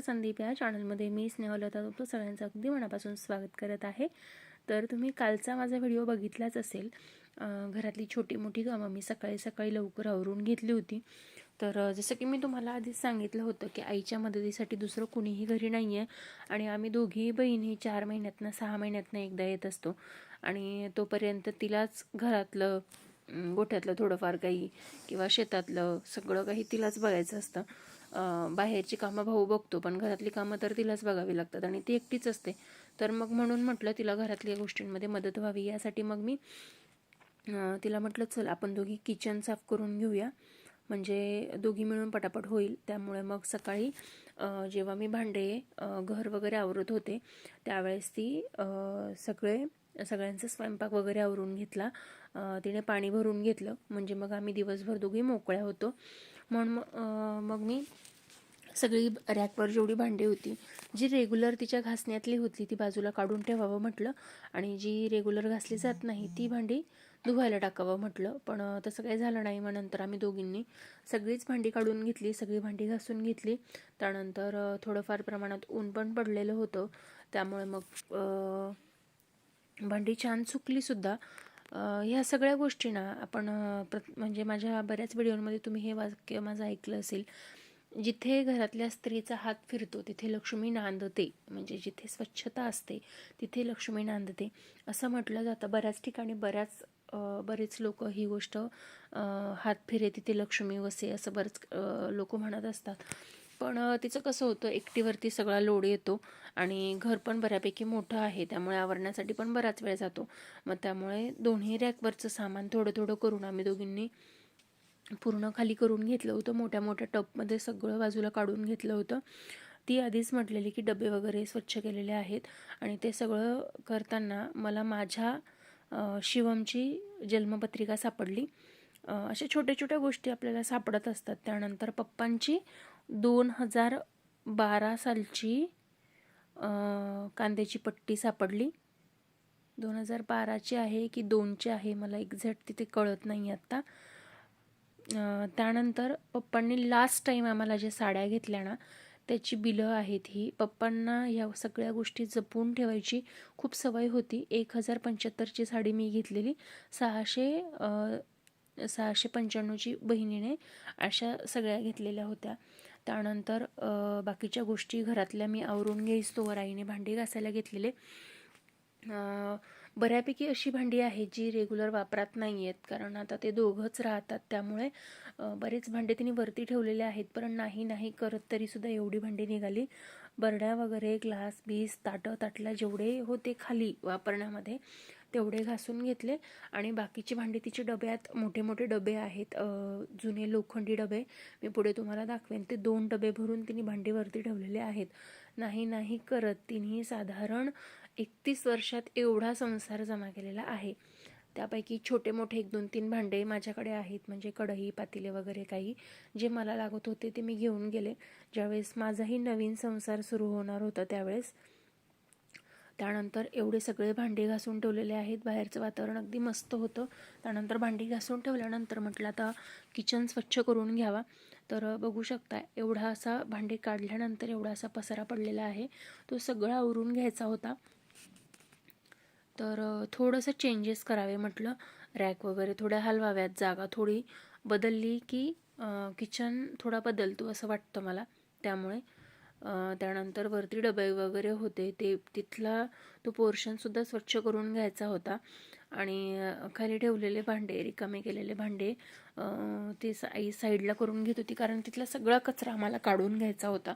संदीप या चॅनलमध्ये मी स्नेहलता तुमचं सगळ्यांचं अगदी मनापासून स्वागत करत आहे. तर तुम्ही कालचा माझा व्हिडिओ बघितलाच असेल. घरातली छोटी मोठी कामं मी सकाळी सकाळी लवकर आवरून घेतली होती. तर जसं की मी तुम्हाला आधीच सांगितलं होतं की आईच्या मदतीसाठी दुसरं कुणीही घरी नाही आहे आणि आम्ही दोघीही बहिणी चार महिन्यातनं सहा महिन्यातनं एकदा येत असतो. आणि तोपर्यंत तिलाच घरातलं गोठ्यातलं थोडंफार काही किंवा शेतातलं सगळं काही तिलाच बघायचं असतं. बाहेरची कामं भाऊ बघतो पण घरातली कामं तर तिलाच बघावी लागतात आणि ती एकटीच असते. तर मग म्हणून म्हटलं तिला घरातल्या गोष्टींमध्ये मदत व्हावी. यासाठी मग मी तिला म्हटलं चल आपण दोघी किचन साफ करून घेऊया. म्हणजे दोघी मिळून पटापट होईल. त्यामुळे मग सकाळी जेव्हा मी भांडे घर वगैरे आवरत होते त्यावेळेस ती सगळे सगळ्यांचा स्वयंपाक वगैरे आवरून घेतला. तिने पाणी भरून घेतलं. म्हणजे मग आम्ही दिवसभर दोघी मोकळ्या होतो. म्हणून मग- मग मी सगळी रॅकवर जेवढी भांडी होती जी रेग्युलर तिच्या घासण्यातली होती ती बाजूला काढून ठेवावं म्हटलं. आणि जी रेग्युलर घासली जात नाही ती भांडी धुवायला टाकावं म्हटलं. पण तसं काही झालं नाही. मग नंतर आम्ही दोघींनी सगळीच भांडी काढून घेतली सगळी भांडी घासून घेतली. त्यानंतर थोडंफार प्रमाणात ऊन पण पडलेलं होतं. त्यामुळे मग भांडी छान सुकलीसुद्धा ह्या सगळ्या गोष्टी ना आपण प्रत म्हणजे माझ्या बऱ्याच व्हिडिओमध्ये तुम्ही हे वाक्य माझं ऐकलं असेल. जिथे घरातल्या स्त्रीचा हात फिरतो तिथे लक्ष्मी नांदते. म्हणजे जिथे स्वच्छता असते तिथे लक्ष्मी नांदते. असं म्हटलं जातं. बऱ्याच ठिकाणी बऱ्याच बरेच लोक ही गोष्ट हात फिरे तिथे लक्ष्मी वसे असं बरेच लोक म्हणत असतात. पण तिचं कसं होतं एकटीवरती सगळा लोड येतो आणि घर पण बऱ्यापैकी मोठं आहे. त्यामुळे आवरण्यासाठी पण बराच वेळ जातो. मग त्यामुळे दोन्ही रॅकवरचं सामान थोडं थोडं करून आम्ही दोघींनी पूर्ण खाली करून घेतलं होतं. मोठ्या मोठ्या टपमध्ये सगळं बाजूला काढून घेतलं होतं. ती आधीच म्हटलेली की डबे वगैरे स्वच्छ केलेले आहेत आणि ते सगळं करताना मला माझ्या शिवमची जन्मपत्रिका सापडली. अशा छोट्या छोट्या गोष्टी आपल्याला सापडत असतात. त्यानंतर पप्पांची दोन हजार बारा सालची कांद्याची पट्टी सापडली. दोन हजार बाराची आहे की दोनची आहे मला एक्झॅक्ट तिथे कळत नाही आत्ता त्यानंतर पप्पांनी लास्ट टाईम आम्हाला ज्या साड्या घेतल्या ना त्याची बिलं आहेत ही. पप्पांना ह्या सगळ्या गोष्टी जपून ठेवायची खूप सवय होती. एक हजार पंच्याहत्तरची साडी मी घेतलेली. सहाशे सहाशे पंच्याण्णवची बहिणीने अशा सगळ्या घेतलेल्या होत्या. त्यानंतर बाकीच्या गोष्टी घरातल्या मी आवरून घेईस्तोवर आईने भांडी घासायला घेतलेले. बऱ्यापैकी अशी भांडी आहेत जी रेग्युलर वापरात नाही आहेत कारण आता ते दोघंच राहतात. त्यामुळे बरेच भांडे तिने वरती ठेवलेले आहेत. पण नाही नाही करत तरीसुद्धा एवढी भांडी निघाली. बरड्या वगैरे ग्लास बीस ताटं ताटल्या जेवढे होते खाली वापरण्यामध्ये. तेवढे घासून घेतले. आणि बाकीची भांडी तिचे डब्यात मोठे मोठे डबे आहेत. जुने लोखंडी डबे. मी पुढे तुम्हाला दाखवेन. ते दोन डबे भरून तिने भांडीवरती ठेवलेले आहेत. नाही नाही करत. तिने साधारण एकतीस वर्षात एवढा संसार जमा केलेला आहे. त्यापैकी छोटे मोठे एक दोन तीन भांडे माझ्याकडे आहेत. म्हणजे कढई पातेले वगैरे काही जे मला लागत होते ते मी घेऊन गेले. ज्यावेळेस माझाही नवीन संसार सुरू होणार होता त्यावेळेस त्यानंतर एवढे सगळे भांडी घासून ठेवलेले आहेत. बाहेरचं वातावरण अगदी मस्त होतं. त्यानंतर भांडी घासून ठेवल्यानंतर म्हटलं आता किचन स्वच्छ करून घ्यावा. तर बघू शकता एवढा असा भांडी काढल्यानंतर एवढा असा पसारा पडलेला आहे. तो सगळा आवरून घ्यायचा होता. तर थोडंसं चेंजेस करावे म्हटलं. रॅक वगैरे थोड्या हलवाव्यात जागा थोडी बदलली की किचन थोडा बदलतो असं वाटतं मला. त्यामुळे त्यानंतर वरती डबे वगैरे होते. ते तिथला तो पोर्शनसुद्धा स्वच्छ करून घ्यायचा होता. आणि खाली ठेवलेले भांडे रिकामे केलेले भांडे ते सा- आई साईडला करून घेत होती. कारण तिथला सगळा कचरा आम्हाला काढून घ्यायचा होता.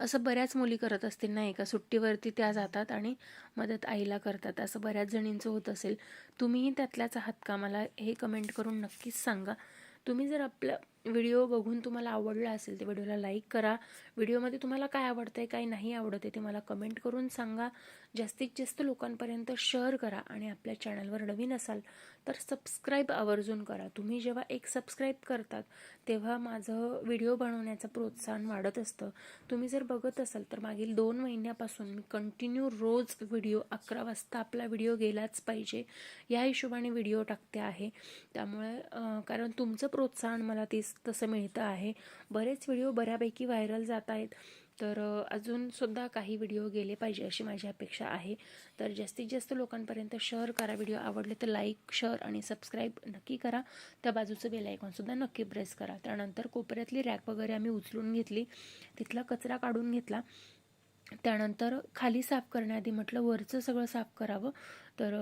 असं बऱ्याच मुली करत असतील नाही का सुट्टीवरती त्या जातात आणि मदत आईला करतात. असं बऱ्याच जणींचं होत असेल. तुम्हीही त्यातल्याच आहात का? मला हे कमेंट करून नक्कीच सांगा. तुम्ही जर आपलं व्हिडिओ बघून तुम्हाला आवडला असेल तर व्हिडिओला लाईक करा. व्हिडिओमध्ये तुम्हाला काय आवडतं आहे काय नाही आवडत आहे ते मला कमेंट करून सांगा. जास्तीत जास्त लोकांपर्यंत शेअर करा आणि आपल्या चॅनलवर नवीन असाल तर सबस्क्राईब आवर्जून करा. तुम्ही जेव्हा एक सबस्क्राईब करतात तेव्हा माझं व्हिडिओ बनवण्याचं प्रोत्साहन वाढत असतं. तुम्ही जर बघत असाल तर मागील दोन महिन्यापासून मी कंटिन्यू रोज व्हिडिओ अकरा वाजता आपला व्हिडिओ गेलाच पाहिजे. या हिशोबाने व्हिडिओ टाकते आहे. त्यामुळे कारण तुमचं प्रोत्साहन मला तीस तसं मिळतं आहे. बरेच व्हिडिओ बऱ्यापैकी व्हायरल जात आहेत. तर अजूनसुद्धा काही व्हिडिओ गेले पाहिजे अशी माझी अपेक्षा आहे. तर जास्तीत जास्त लोकांपर्यंत शेअर करा व्हिडिओ आवडले तर लाईक शेअर आणि सबस्क्राईब नक्की करा. त्या बाजूचं बेल आयकॉनसुद्धा नक्की प्रेस करा. त्यानंतर कोपऱ्यातली रॅक वगैरे आम्ही उचलून घेतली. तिथला कचरा काढून घेतला. त्यानंतर खाली साफ करण्याआधी म्हटलं वरचं सगळं साफ करावं. तर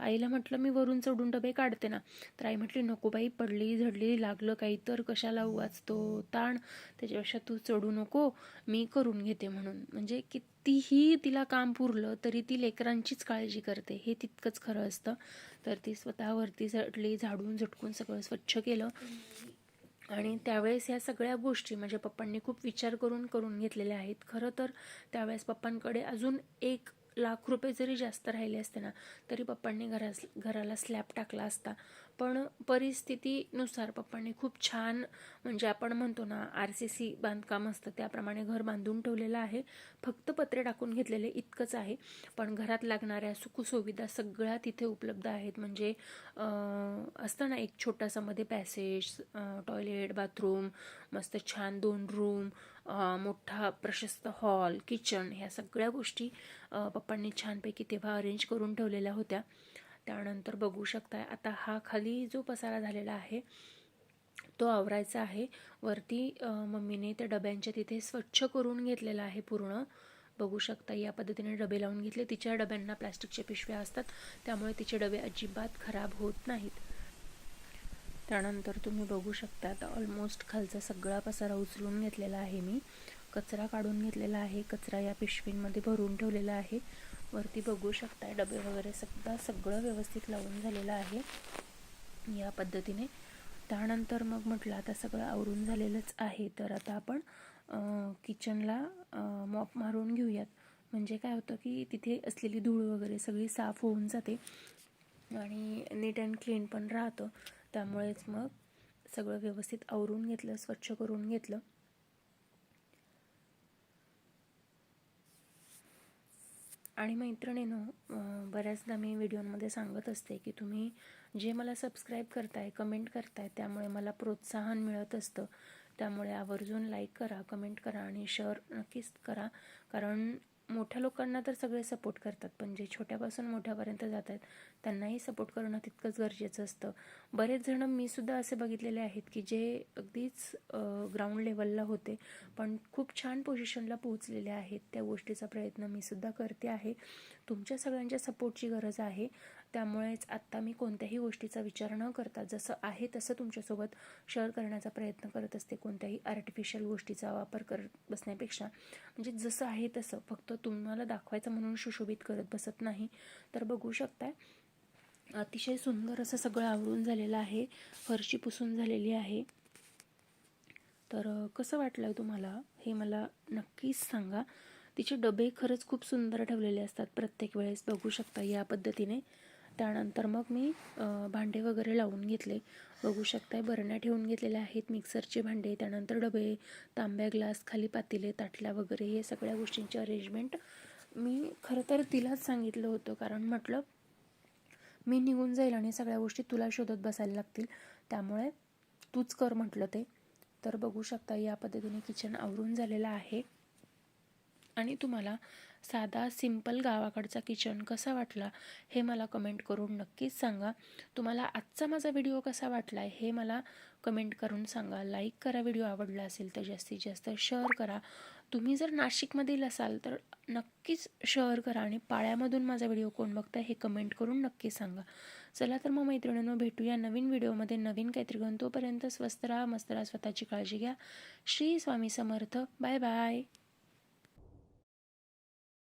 आईला म्हटलं मी वरून चढून डबे काढते ना. तर आई म्हटली नको बाई पडली झडली लागलं काही तर कशाला वाचतो तो ताण. त्याच्यापेक्षा तू चढू नको मी करून घेते म्हणून. म्हणजे कितीही तिला काम पुरलं तरी ती लेकरांचीच काळजी करते. हे तितकंच खरं असतं. तर ती स्वतःवरती झटली झाडून झटकून सगळं स्वच्छ केलं. आणि त्यावेळेस ह्या सगळ्या गोष्टी माझ्या पप्पांनी खूप विचार करून करून घेतलेल्या आहेत. खरं तर त्यावेळेस पप्पांकडे अजून एक लाख रुपये जरी जास्त राहिले असते ना तरी पप्पांनी घरा घराला स्लॅब टाकला असता. पण परिस्थितीनुसार पप्पांनी खूप छान म्हणजे आपण म्हणतो ना आर सी सी बांधकाम असतं त्याप्रमाणे घर बांधून ठेवलेलं आहे. फक्त पत्रे टाकून घेतलेले इतकंच आहे. पण घरात लागणाऱ्या सुखसुविधा सगळ्या तिथे उपलब्ध आहेत. म्हणजे असतं ना एक छोटासा मध्ये पॅसेज टॉयलेट बाथरूम मस्त छान दोन रूम मोठा प्रशस्त हॉल किचन ह्या सगळ्या गोष्टी पप्पांनी छानपैकी तेव्हा अरेंज करून ठेवलेल्या होत्या. त्यानंतर बघू शकताय. आता हा खाली जो पसारा झालेला आहे तो आवरायचा आहे. वरती मम्मीने त्या डब्यांच्या तिथे स्वच्छ करून घेतलेला आहे पूर्ण. बघू शकता या पद्धतीने डबे लावून घेतले. तिच्या डब्यांना प्लास्टिकच्या पिशव्या असतात. त्यामुळे तिचे डबे अजिबात खराब होत नाहीत. त्यानंतर तुम्ही बघू शकता आता ऑलमोस्ट खालचा सगळा पसारा उचलून घेतलेला आहे मी. कचरा काढून घेतलेला आहे. कचरा या पिशवींमध्ये भरून ठेवलेला आहे. वरती बघू शकता डबे वगैरे सगळं सगळं व्यवस्थित लावून झालेलं आहे. या पद्धतीने. त्यानंतर मग म्हटलं आता सगळं आवरून झालेलंच आहे. तर आता आपण किचनला मॉप मारून घेऊयात. म्हणजे काय होतं की तिथे असलेली धूळ वगैरे सगळी साफ होऊन जाते. आणि नीट अँड क्लीन पण राहतं. त्यामुळेच मग सगळं व्यवस्थित आवरून घेतलं स्वच्छ करून घेतलं. आणि मैत्रिणीनं बऱ्याचदा मी व्हिडिओमध्ये सांगत असते की तुम्ही जे मला सबस्क्राईब करताय कमेंट करताय त्यामुळे मला प्रोत्साहन मिळत असतं. त्यामुळे आवर्जून लाईक करा कमेंट करा आणि शेअर नक्कीच करा. कारण मोठ्या लोकांना तर सगळे सपोर्ट करतात पण जे छोट्यापासून मोठ्यापर्यंत जात आहेत त्यांनाही सपोर्ट करणं तितकंच गरजेचं असतं. बरेच जण मी सुद्धा असे बघितलेले आहेत की जे अगदीच ग्राउंड लेवलला होते पण खूप छान पोझिशनला पोहोचलेले आहेत. त्या गोष्टीचा प्रयत्न मी सुद्धा करते आहे. तुमच्या सगळ्यांच्या सपोर्टची गरज आहे. त्यामुळेच आत्ता मी कोणत्याही गोष्टीचा विचार न करता जसं आहे तसं तुमच्यासोबत शेअर करण्याचा प्रयत्न करत असते कोणत्याही आर्टिफिशियल गोष्टीचा वापर करत बसण्यापेक्षा. म्हणजे जसं आहे तसं फक्त तुम्हाला दाखवायचं म्हणून सुशोभित करत बसत नाही. तर बघू शकताय अतिशय सुंदर असं सगळं आवरून झालेलं आहे. फरशी पुसून झालेली आहे. तर कसं वाटलं तुम्हाला? हे मला नक्कीच सांगा. तिचे डबे खरंच खूप सुंदर ठेवलेले असतात प्रत्येक वेळेस. बघू शकता या पद्धतीने. त्यानंतर मग मी भांडे वगैरे लावून घेतले. बघू शकताय. बरण्या ठेवून घेतलेल्या आहेत मिक्सरचे भांडे त्यानंतर डबे तांब्या ग्लास खाली पातेले ताटल्या वगैरे हे सगळ्या गोष्टींची अरेंजमेंट मी खरं तर तिलाच सांगितलं होतं. कारण म्हटलं मी निघून जाईल आणि सगळ्या गोष्टी तुला शोधत बसायला लागतील. त्यामुळे तूच कर म्हटलं ते. तर बघू शकता या पद्धतीने किचन आवरून झालेलं आहे. आणि तुम्हाला साधा सिंपल गावाकडचा किचन कसा वाटला हे मला कमेंट करून नक्कीच सांगा. तुम्हाला आजचा माझा व्हिडिओ कसा वाटला आहे हे मला कमेंट करून सांगा. लाईक करा व्हिडिओ आवडला असेल तर जास्तीत जास्त शेअर करा. तुम्ही जर नाशिकमधील असाल तर नक्कीच शेअर करा आणि पाळ्यामधून माझा व्हिडिओ कोण बघताय हे कमेंट करून नक्की सांगा. चला तर मग मैत्रिणींनो भेटूया नवीन व्हिडिओमध्ये नवीन काहीतरी घेऊन तोपर्यंत स्वस्त राहा मस्त राहा स्वतःची काळजी घ्या. श्री स्वामी समर्थ. Bye bye